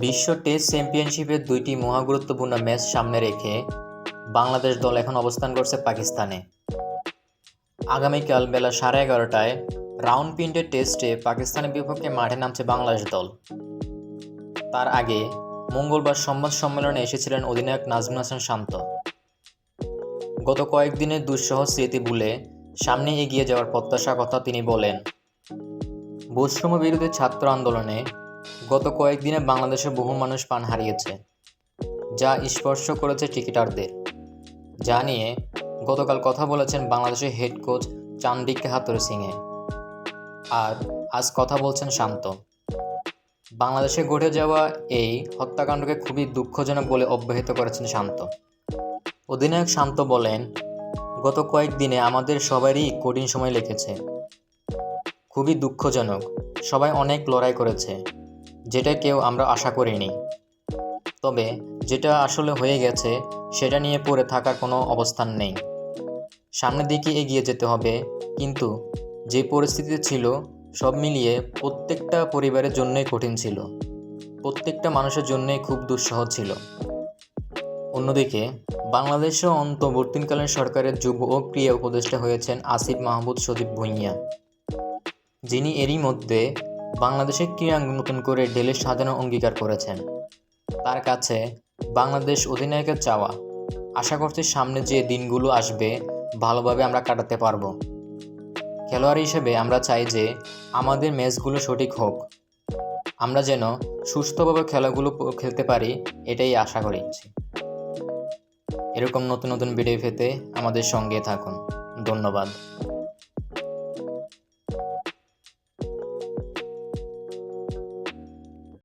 বিশ্ব টেস্ট চ্যাম্পিয়নশিপের দুইটি মহাগুরুত্বপূর্ণ ম্যাচ সামনে রেখে বাংলাদেশ দল এখন অবস্থান করছে পাকিস্তানে। আগামীকাল বেলা সাড়ে এগারোটায় রাউন্ড পিন্টের টেস্টে পাকিস্তানের বিপক্ষে মাঠে নামছে বাংলাদেশ দল। তার আগে মঙ্গলবার সংবাদ সম্মেলনে এসেছিলেন অধিনায়ক নাজমুল হাসান শান্ত। গত কয়েকদিনের দুঃসহ স্মৃতি ভুলে সামনে এগিয়ে যাওয়ার প্রত্যাশা কথা তিনি বলেন, বৈষম্য বিরোধী ছাত্র আন্দোলনে গত কয়েকদিনে বাংলাদেশে বহু মানুষ প্রাণ হারিয়েছে, যা স্পর্শ করেছে ক্রিকেটারদের যা নিয়ে গতকাল কথা বলেছেন বাংলাদেশের head coach Chandika Hathurusinghe. আর আজ কথা বলছেন শান্ত। বাংলাদেশে ঘটে যাওয়া এই হত্যাকাণ্ডকে খুবই দুঃখজনক বলে অব্যাহত করেছেন শান্ত। অধিনায়ক শান্ত বলেন, গত কয়েকদিনে আমাদের সবারই কঠিন সময় লেগেছে। খুবই দুঃখজনক। সবাই অনেক লড়াই করেছে। যেটা কেউ আমরা আশা করিনি। তবে যেটা আসলে হয়ে গেছে, সেটা নিয়ে পড়ে থাকার কোনো অবস্থান নেই। সামনের দিকে এগিয়ে যেতে হবে, কিন্তু যে পরিস্থিতি ছিল, সব মিলিয়ে প্রত্যেকটা পরিবারের জন্যই কঠিন ছিল। প্রত্যেকটা মানুষের জন্যই খুব দুঃসহ ছিল। অন্যদিকে, বাংলাদেশও অন্তর্বর্তীকালীন সরকারের যুব ও ক্রিয়া উপদেষ্টা হয়েছেন আসিফ মাহমুদ সদীপ ভুঁইয়া। যিনি এরই মধ্যে বাংলাদেশের ক্রীড়াঙ্গ নতুন করে ঢেলে সাজানো অঙ্গীকার করেছেন। তার কাছে, বাংলাদেশ অধিনায়কের চাওয়া। আশা করছি সামনে যে দিনগুলো আসবে, ভালোভাবে আমরা কাটাতে পারব। খেলোয়াড় হিসেবে আমরা চাই যে আমাদের ম্যাচগুলো সঠিক হোক। আমরা যেন সুস্থভাবে খেলাগুলো খেলতে পারি, এটাই আশা করছি এরকম নতুন নতুন ভিডিও পেতে আমাদের সঙ্গে থাকুন। ধন্যবাদ।